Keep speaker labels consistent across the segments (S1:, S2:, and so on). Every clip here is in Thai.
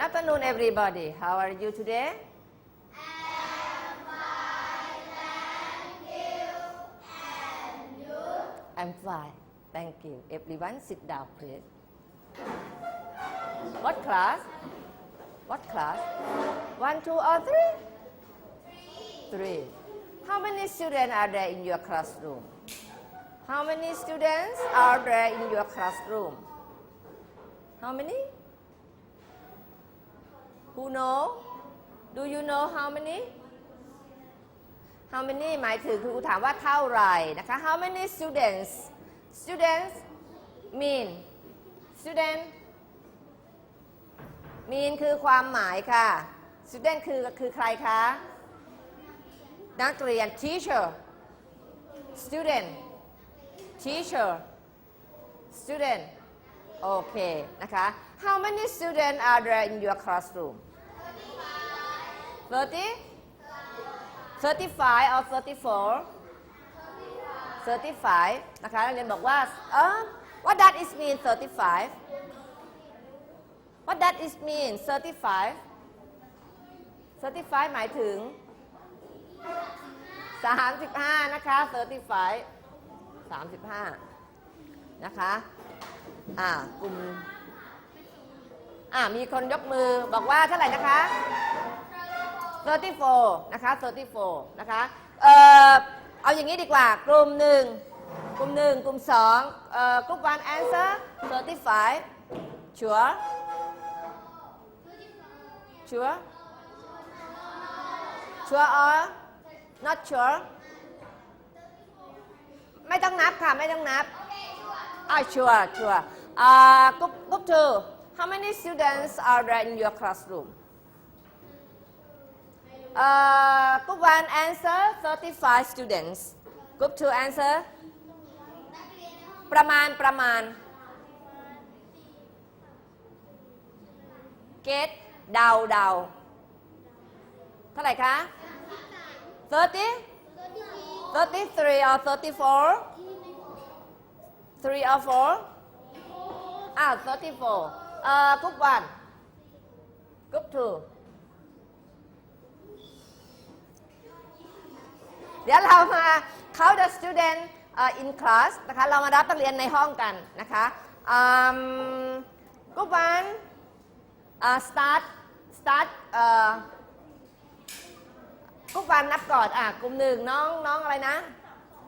S1: afternoon, everybody. How are you today? I'm fine. Thank you. And you? I'm fine, thank you. Everyone sit down, please. What class? What class? One, two, or three? Three. How many students are there in your classroom? How many students are there in your classroom? How many? Who know? Do you know how many? How many หมายถึงครูถามว่าเท่าไหร่นะคะ How many students? Students mean student mean คือความหมายค่ะ Student คือคือใครคะ นักเรียน teacher student teacher student โอเคนะคะ How many students are there in your classroom 30 35 or 34 35 นะคะนักเรียนบอกว่าเออ what does it mean 35 what does it mean 35 35 หมายถึง 35 นะคะ 35 35 นะคะ อ่ากลุ่มอ่ามีคนยกมือบอกว่าเท่าไหร่นะคะ34นะคะ34นะคะเอ่อเอาอย่างนี้ดีกว่ากลุ่มหนึ่งกลุ่มหนึ่งกลุ่มสองเอ่อกลุ่ม one answer 35 sure sure sure or not sure ไม่ต้องนับค่ะ ไม่ต้องนับอ่า sure sure อ่ากลุ่มกลุ่ม two how many students are there in your classroom เอ่อ group one answer 35 students group two answer ประมาณประมาณ get เดาเดาเท่าไหร่คะ 30 33 or 34 3 or 4 อ้า34เอ่อ group one group two เดี๋ยวเรามา count the student uh, in class นะคะ เรามารับนักเรียนในห้องกันนะคะอืม group 1 uh, start start เอ่อ group one นับก่อนอะกลุ่มหนึ่งน้องน้องอะไรนะ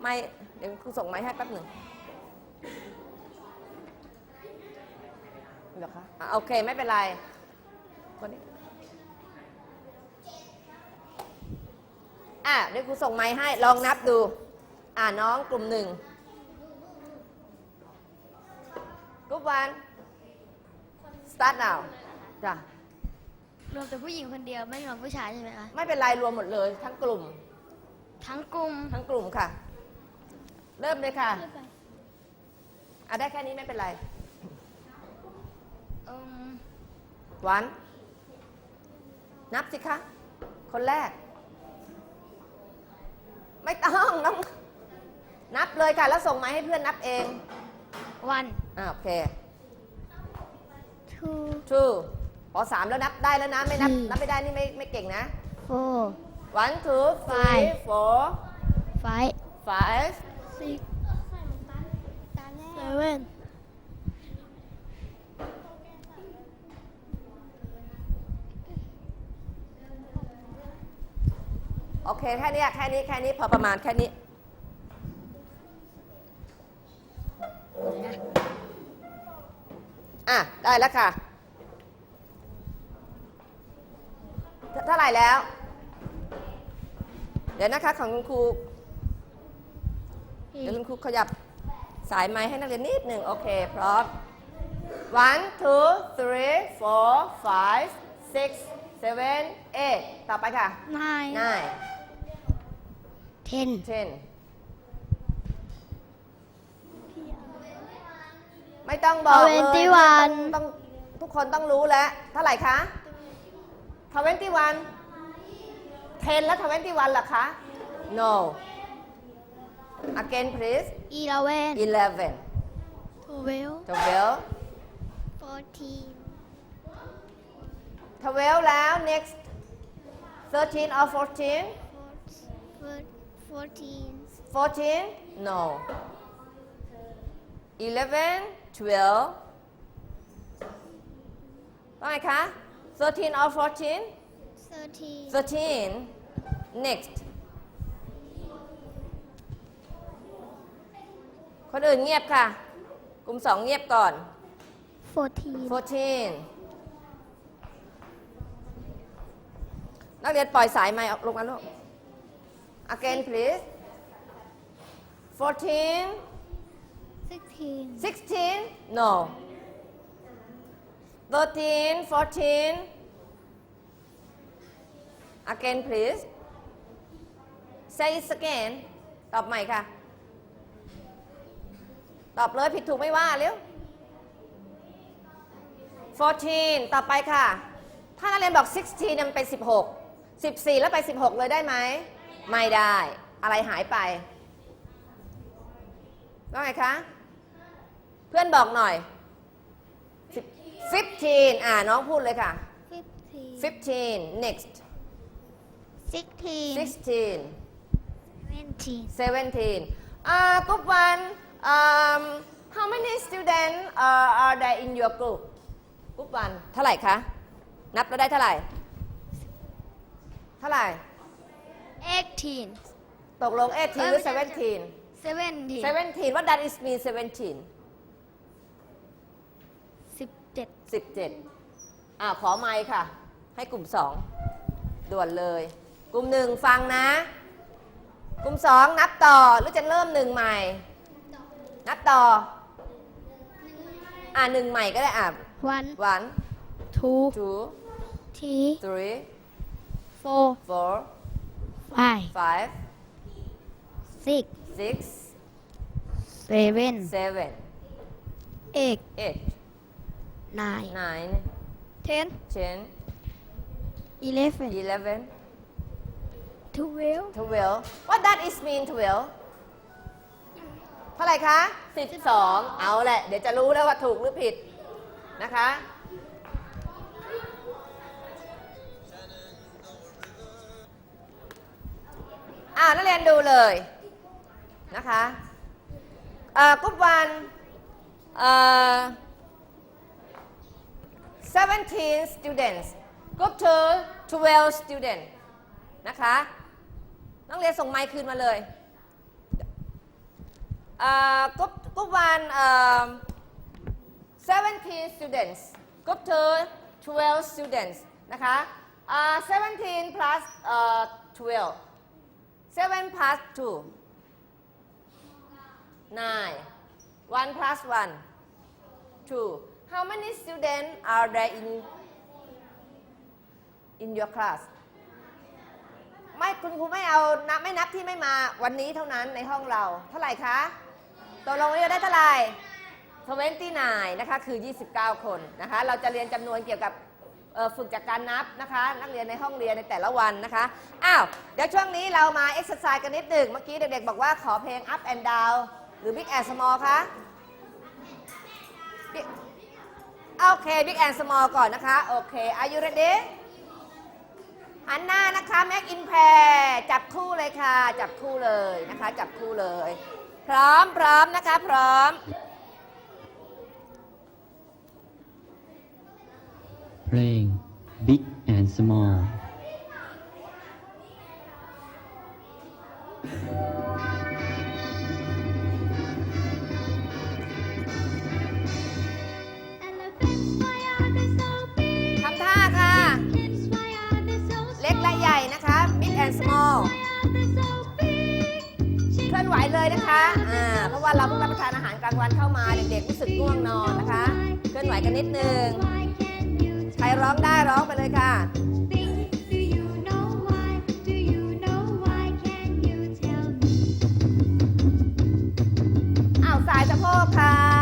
S1: ไม่ เดี๋ยวครูส่งไม้ให้แป๊บหนึ่ง เหรอคะอะโอเคไม่เป็นไรคนนี้อะเดี๋ยวครูส่งไม้ให้ลองนับดู อ่าน้องกลุ่มหนึ่งกลุ่มวัน start now จ้ะ
S2: รวมแต่ผู้หญิงคนเดียวไม่รวมผู้ชายใช่ไหมคะ
S1: ไม่เป็นไรรวมหมดเลยทั้งกลุ่ม
S2: ทั้งกลุ่ม
S1: ทั้งกลุ่มค่ะ เริ่มเลยค่ะอะได้แค่นี้ไม่เป็นไร
S2: อืม
S1: วันนับสิคะ คนแรก ไม่ต้องน้องนับเลยค่ะ แล้วส่งไม้ให้เพื่อนนับเอง
S2: วัน
S1: อ่าโอเค
S2: two
S1: two พอสามแล้วนับได้แล้วนะ ไม่นับ
S2: อืม
S1: นับไม่ได้นี่ไม่ไม่เก่งนะ
S2: four
S1: one two three
S2: Five
S1: four
S2: five
S1: five
S2: six seven
S1: โอเคแค่เนี้ยแค่นี้แค่นี้พอประมาณแค่นี้อะได้แล้วค่ะเท่าเท่าไหร่แล้ว เดี๋ยวนะคะของคุณครูเดี๋ยวคุณครูขยับสายไม้ให้นักเรียนนิดหนึ่งโอเค พร้อม one two three four five six seven eight ต่อไปค่ะ
S2: nine
S1: nine
S2: ten
S1: ten ไม่ต้องบอกเลย
S2: 21
S1: ต้องต้องทุกคนต้องรู้แล้ว เท่าไหร่คะ21 10แล้ว21ล่ะคะ no again please
S2: eleven
S1: 11
S2: twelve
S1: 12
S2: fourteen
S1: 12แล้ว next 13 or 14
S2: fourteen
S1: 14 no 11 12ว่าไงคะ13 or 14
S2: thirteen
S1: 13 next คนอื่นเงียบค่ะ กลุ่มสองเงียบก่อน
S2: fourteen
S1: 14นักเรียนปล่อยสายไม้ออกลงมาลูก again please 14
S2: sixteen
S1: 16 no 13 14 again please say it again ตอบใหม่ค่ะ ตอบเลยผิดถูกไม่ว่าเร็ว 14 ต่อไปค่ะ ถ้านักเรียนบอก 16เนี่ยมันเป็น 16 14 แล้วไป 16 เลยได้ไหม ไม่ได้ อะไรหายไปว่าไงคะ เพื่อนบอกหน่อย 15 อ่าน้องพูดเลยค่ะ
S2: fifteen
S1: 15 next
S2: sixteen
S1: 16
S2: seventeen
S1: 17 uh, group one um, how many students uh, are there in your group group one เท่าไหร่คะ นับแล้วได้เท่าไหร่ เท่าไหร่
S2: eighteen
S1: ตกลง 18 หรือ 17
S2: seventeen
S1: 17 what does it mean 17
S2: สิบเจ็ด
S1: 17 อ่าขอไมค์ค่ะ ให้กลุ่ม 2 ด่วนเลย กลุ่ม 1 ฟังนะ กลุ่ม 2 นับต่อหรือจะเริ่มหนึ่งใหม่ นับต่อ อ่าหนึ่งใหม่ก็ได้อะ
S2: one
S1: one
S2: two
S1: two
S2: three
S1: three
S2: four
S1: four
S2: five
S1: five
S2: six
S1: six
S2: seven
S1: seven
S2: eight
S1: eight
S2: nine
S1: nine
S2: ten
S1: ten
S2: eleven
S1: eleven
S2: twelve
S1: twelve what does it mean twelve เท่าไหร่คะ 12 เอาแหละ เดี๋ยวจะรู้แล้วว่าถูกหรือผิดนะคะ อ่านักเรียนดูเลยนะคะเอ่อกรุ๊ปวันเอ่อ 17 students group 2 12 students นะคะนักเรียนส่งไมค์คืนมาเลยเอ่อกรุ๊ปกรุ๊ปวันเอ่อ17 students group 2 12 students นะคะอ่า17 plus เอ่อ12 7 plus 2 9 1 plus 1 2 how many students are there in in your class ไม่คุณครูไม่เอานับไม่นับที่ไม่มาวันนี้เท่านั้นในห้องเรา เท่าไหร่คะตกลงว่าจะได้เท่าไหร่29 นะคะ คือ 29 คนนะคะ เราจะเรียนจำนวนเกี่ยวกับ ฝึกจากการนับนะคะ นักเรียนในห้องเรียนในแต่ละวันนะคะ อ้าว เดี๋ยวช่วงนี้เรามาเอ็กซ์ไซส์กันนิดหนึ่งเมื่อกี้เด็กๆ บอกว่าขอเพลง up and down หรือ big and small คะโอเค big and small ก่อนนะคะ โอเค are you ready หันหน้านะคะ make in pair จับคู่เลยค่ะ จับคู่เลยนะคะ จับคู่เลย พร้อมพร้อมนะคะ พร้อม
S3: เพลง Big and Small
S1: ทำท่าค่ะ เล็กและใหญ่นะคะ big and small เคลื่อนไหวเลยนะคะ อ่า เพราะว่าเราเพิ่งรับประทานอาหารกลางวันเข้ามา เด็กๆรู้สึกง่วงนอนนะคะ เคลื่อนไหวกันนิดนึง รร้องได้ร้องไปเลยค่ะอ้าวสายสะโพกค่ะ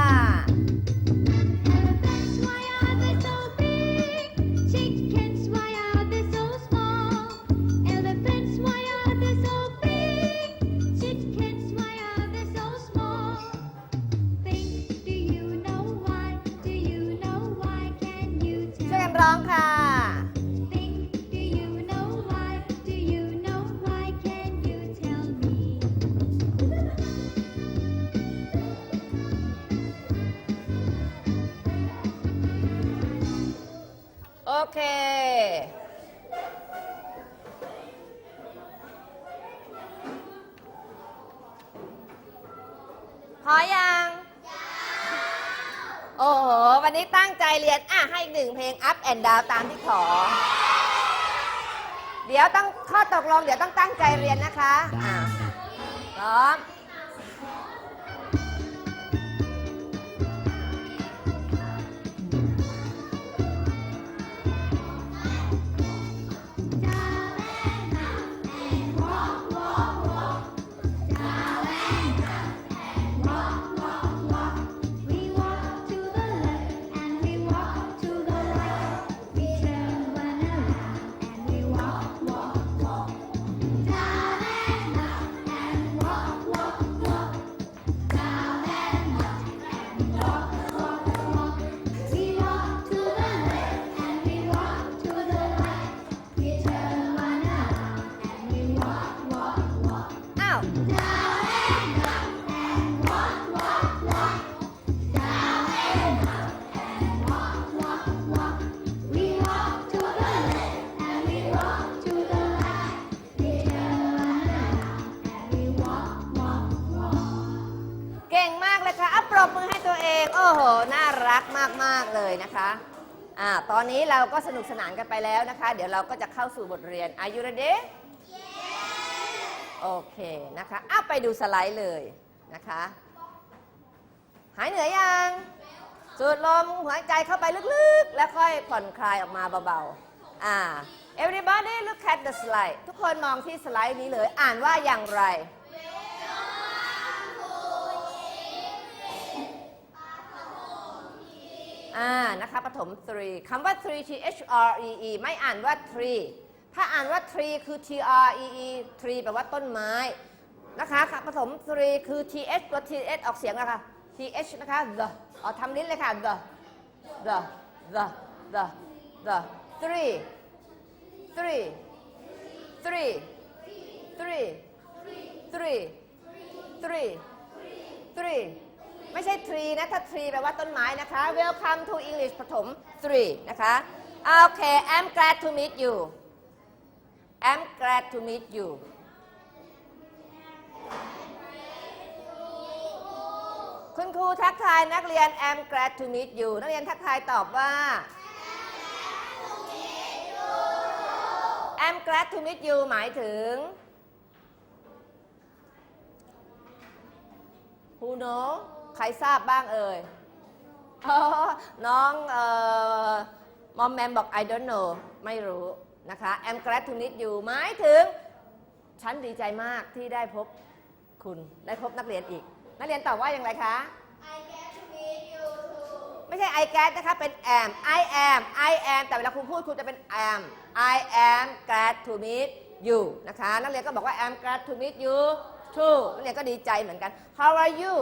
S1: เค พอยังโอ้โห วันนี้ตั้งใจเรียน อะ ให้อีกหนึ่งเพลง up and down ตามที่ขอ เดี๋ยวต้องข้อตกลง เดี๋ยวต้องตั้งใจเรียนนะคะ อะ
S3: ได้
S1: พร้อม เก่งมากเลยค่ะอัปรบมือให้ตัวเอง โอ้โห น่ารักมาก ๆ เลยนะคะอ่าตอนนี้เราก็สนุกสนานกันไปแล้วนะคะ เดี๋ยวเราก็จะเข้าสู่บทเรียน Are you ready โอเคนะคะอะไปดูสไลด์เลยนะคะ หายเหนื่อยยัง สูดลมหายใจเข้าไปลึกๆ แล้วค่อยผ่อนคลายออกมาเบาๆ อ่า everybody look at the slide ทุกคนมองที่สไลด์นี้เลย อ่านว่าอย่างไร อ่านะคะปฐม three คำว่า three t h r e e ไม่อ่านว่า tree ถ้าอ่านว่า tree คือ t r e e tree แปลว่าต้นไม้นะคะค่ะปฐม three คือ t h ตัว t h ออกเสียงนะคะ t h นะคะ the เอาทำลิ้นเลยค่ะ the the the the the three three three three three three three ไม่ใช่ tree นะ ถ้า tree แปลว่าต้นไม้นะคะ welcome to English ปฐม three นะคะโอเค I'm glad to meet you I'm glad to meet you คุณครูทักทายนักเรียน I'm glad to meet you นักเรียนทักทายตอบว่า I'm glad to meet you หมายถึง Who know ใครทราบบ้างเอ่ยอ๋อน้องเอ่อมอมแมมบอก I don't know ไม่รู้นะคะ I'm glad to meet you หมายถึง ฉันดีใจมากที่ได้พบคุณได้พบนักเรียนอีก นักเรียนตอบว่าอย่างไรคะไม่ใช่ I get นะคะ เป็น am I am I am แต่เวลาครูพูดครูจะเป็น am I am glad to meet you นะคะ นักเรียนก็บอกว่า I'm glad to meet you too นักเรียนก็ดีใจเหมือนกัน How are you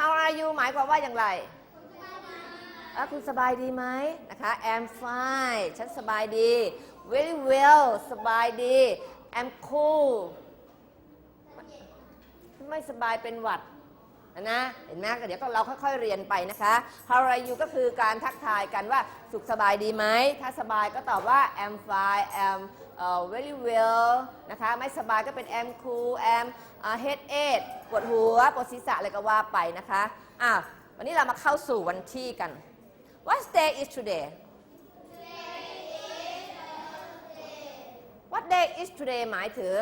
S1: How are you หมายความว่าอย่างไรอคุณสบายดีไหมนะคะ I'm fine ฉันสบายดี very well สบายดี I'm cool ไม่สบายเป็นหวัด นะเห็นไหมเดี๋ยวก็เราค่อยๆเรียนไปนะคะ How are you ก็คือการทักทายกันว่าสุขสบายดีไหม ถ้าสบายก็ตอบว่า I'm fine I'm uh, very well นะคะ ไม่สบายก็เป็น I'm cool I'm uh, headache ปวดหัว ปวดศีรษะอะไรก็ว่าไปนะคะอะวันนี้เรามาเข้าสู่วันที่กัน What day is today What day is today หมายถึง